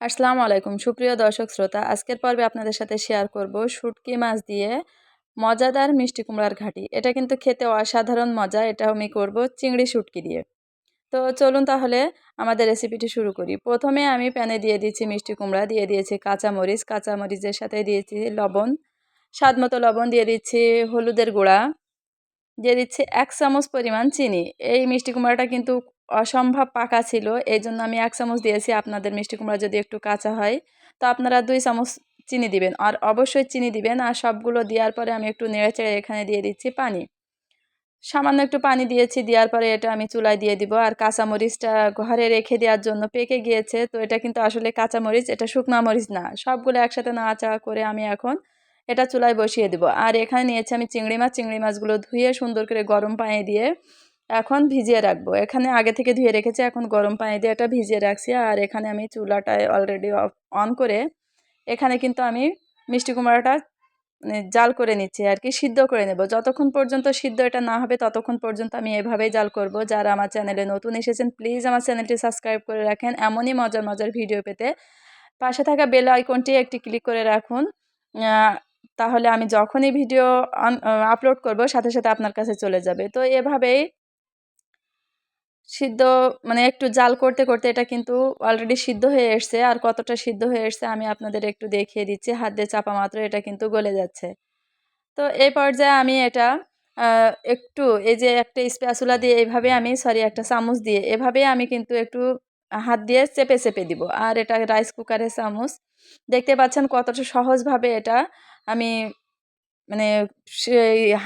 আসসালামু আলাইকুম। সুপ্রিয় দর্শক শ্রোতা, আজকের পর্বে আপনাদের সাথে শেয়ার করব শুটকি মাছ দিয়ে মজাদার মিষ্টি কুমড়ার ঘাটি। এটা কিন্তু খেতে অসাধারণ মজা, এটা আমি করব চিংড়ি শুটকি দিয়ে। তো চলুন তাহলে আমাদের রেসিপিটি শুরু করি। প্রথমে আমি প্যানে দিয়ে দিচ্ছি মিষ্টি কুমড়া, দিয়ে দিয়েছি কাঁচামরিচ। কাঁচামরিচের সাথে দিয়েছি লবণ। স্বাদ মতো লবণ দিয়ে দিচ্ছি হলুদের গুঁড়া। দিয়ে দিচ্ছি এক চামচ পরিমাণ চিনি। এই মিষ্টি কুমড়াটা কিন্তু অসম্ভব পাকা ছিল। এই জন্য আমি এক চামচ দিয়েছি আপনাদের মিষ্টি কুমড়া যদি একটু কাঁচা হয়। তো আপনারা দুই চামচ চিনি দিবেন। আর অবশ্যই চিনি দিবেন। আর সবগুলো দেওয়ার পরে আমি একটু নেড়ে চেড়ে এখানে দিয়ে দিচ্ছি পানি। সামান্য একটু পানি দিয়েছি। দেওয়ার পরে এটা আমি চুলায় দিয়ে দিব। আর কাঁচামরিচটা ঘরে রেখে দেওয়ার জন্য পেকে গিয়েছে। তো এটা কিন্তু আসলে কাঁচামরিচ, এটা শুকনা মরিচ না। সবগুলো একসাথে নাড়াচাড়া করে আমি এখন এটা চুলায় বসিয়ে দেবো। আর এখানে নিয়েছি আমি চিংড়ি মাছ। চিংড়ি মাছগুলো ধুয়ে সুন্দর করে গরম পানি দিয়ে এখন ভিজিয়ে রাখব। এখানে আগে থেকে ধুয়ে রেখেছি, এখন গরম পানি দিয়ে এটা ভিজিয়ে রাখছি আর এখানে আমি চুলাটায় অলরেডি অন করে এখানে কিন্তু আমি মিষ্টি কুমড়াটা মানে জাল করে নিচ্ছি আর কি, সিদ্ধ করে নেব। যতক্ষণ পর্যন্ত সিদ্ধ এটা না হবে, ততক্ষণ পর্যন্ত আমি এভাবেই জাল করব। যারা আমার চ্যানেলে নতুন এসেছেন প্লিজ আমার চ্যানেলটি সাবস্ক্রাইব করে রাখেন। এমনই মজার মজার ভিডিও পেতে পাশে থাকা বেল আইকনটি একটি ক্লিক করে রাখুন। তাহলে আমি যখনই ভিডিও আপলোড করব, সাথে সাথে আপনার কাছে চলে যাবে। তো এভাবেই সিদ্ধ মানে একটু জাল করতে করতে এটা কিন্তু অলরেডি সিদ্ধ হয়ে এসছে। আর কতটা সিদ্ধ হয়ে এসছে আমি আপনাদের একটু দেখিয়ে দিচ্ছি। হাত দিয়ে চাপা মাত্র এটা কিন্তু গলে যাচ্ছে। তো এই পর্যায়ে আমি এটা একটু এই যে একটা স্প্যাচুলা দিয়ে এইভাবে আমি সরি একটা চামচ দিয়ে এভাবে আমি কিন্তু একটু হাত দিয়ে চেপে চেপে দিব। আর এটা রাইস কুকারের চামচ। দেখতে পাচ্ছেন কতটা সহজভাবে এটা আমি মানে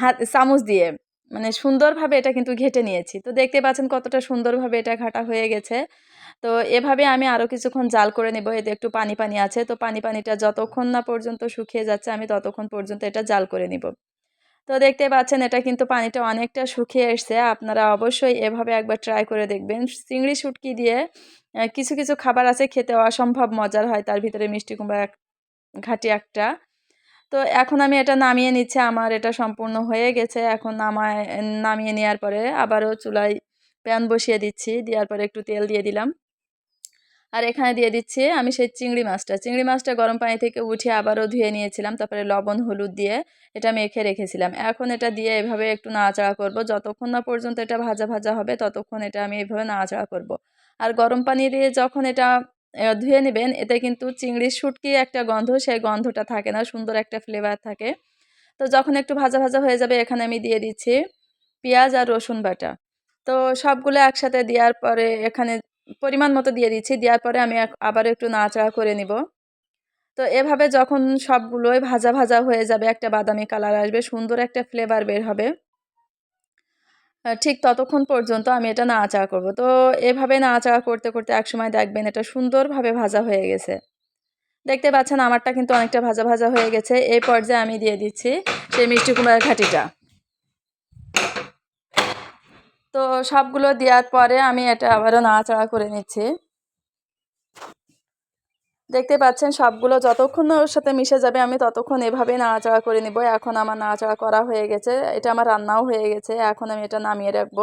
হাত, চামচ দিয়ে মানে সুন্দরভাবে এটা কিন্তু ঘেটে নিয়েছি। তো দেখতে পাচ্ছেন কতটা সুন্দরভাবে এটা ঘাটা হয়ে গেছে। তো এভাবে আমি আরও কিছুক্ষণ জাল করে নেব, এতে একটু পানি পানি আছে। তো পানি পানিটা যতক্ষণ না পর্যন্ত শুকিয়ে যাচ্ছে, আমি ততক্ষণ পর্যন্ত এটা জাল করে নিব। তো দেখতে পাচ্ছেন এটা কিন্তু পানিটা অনেকটা শুকিয়ে এসছে। আপনারা অবশ্যই এভাবে একবার ট্রাই করে দেখবেন। চিংড়ি শুটকি দিয়ে কিছু কিছু খাবার আছে, খেতে অসম্ভব মজার হয়। তার ভিতরে মিষ্টি কুমড়া ঘাটি একটা। তো এখন আমি এটা নামিয়ে নিচ্ছে, আমার এটা সম্পূর্ণ হয়ে গেছে। এখন নামায়, নামিয়ে নেওয়ার পরে আবারও চুলায় প্যান বসিয়ে দিচ্ছি, দেওয়ার পরে একটু তেল দিয়ে দিলাম। আর এখানে দিয়ে দিচ্ছি আমি সেই চিংড়ি মাছটা। চিংড়ি মাছটা গরম পানি থেকে উঠে আবারও ধুয়ে নিয়েছিলাম, তারপরে লবণ, হলুদ দিয়ে এটা মেখে রেখেছিলাম। এখন এটা দিয়ে এভাবে একটু নাড়াচাড়া করব। যতক্ষণ না পর্যন্ত এটা ভাজা ভাজা হবে, ততক্ষণ এটা আমি এভাবে নাড়াচাড়া করব। আর গরম পানি দিয়ে যখন এটা ধুয়ে নেবেন। এতে কিন্তু চিংড়ির শুটকি একটা গন্ধ, সেই গন্ধটা থাকে না, সুন্দর একটা ফ্লেভার থাকে। তো যখন একটু ভাজা ভাজা হয়ে যাবে, এখানে আমি দিয়ে দিচ্ছি পেঁয়াজ আর রসুন বাটা। তো সবগুলো একসাথে দেওয়ার পরে এখানে পরিমাণ মতো দিয়ে দিচ্ছি। দেওয়ার পরে আমি আবার একটু নাড়াচাড়া করে নিব। তো এভাবে যখন সবগুলোই ভাজা ভাজা হয়ে যাবে, একটা বাদামি কালার আসবে, সুন্দর একটা ফ্লেভার বের হবে। ঠিক ততক্ষণ পর্যন্ত আমি এটা নাড়াচাড়া করব। তো এভাবে নাড়াচাড়া করতে করতে একসময় দেখবেন এটা সুন্দরভাবে ভাজা হয়ে গেছে। দেখতে পাচ্ছেন আমারটা কিন্তু অনেকটা ভাজা ভাজা হয়ে গেছে। এই পর্যায়ে আমি দিয়ে দিচ্ছি সেই মিষ্টি কুমড়ার ঘাটিটা। তো সবগুলো দেওয়ার পরে আমি এটা আবারও নাড়াচাড়া করে নিচ্ছি। দেখতে পাচ্ছেন সবগুলো যতক্ষণ ওর সাথে মিশে যাবে, আমি ততক্ষণ এভাবেই নাড়াচাড়া করে নিব। এখন আমার নাড়াচাড়া করা হয়ে গেছে, এটা আমার রান্নাও হয়ে গেছে, এখন আমি এটা নামিয়ে রাখব।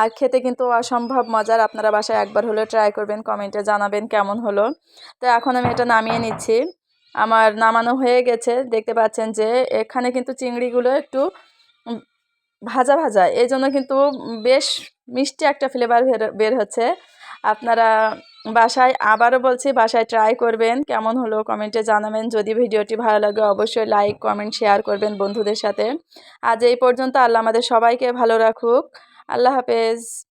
আর খেতে কিন্তু অসম্ভব মজার, আপনারা বাসায় একবার হলে ট্রাই করবেন, কমেন্টে জানাবেন কেমন হলো। তো এখন আমি এটা নামিয়ে নিচ্ছি। আমার নামানো হয়ে গেছে, দেখতে পাচ্ছেন যে এখানে কিন্তু চিংড়িগুলো একটু ভাজা ভাজা এই জন্য কিন্তু বেশ মিষ্টি একটা ফ্লেভার বের হচ্ছে। আপনারা বাসায় আবারও বলছি, বাসায় ট্রাই করবেন। কেমন হলো কমেন্টে জানাবেন। যদি ভিডিওটি ভালো লাগে, অবশ্যই লাইক কমেন্ট শেয়ার করবেন বন্ধুদের সাথে। আজ এই পর্যন্ত আল্লাহ আমাদের সবাইকে ভালো রাখুক। আল্লাহ হাফেজ।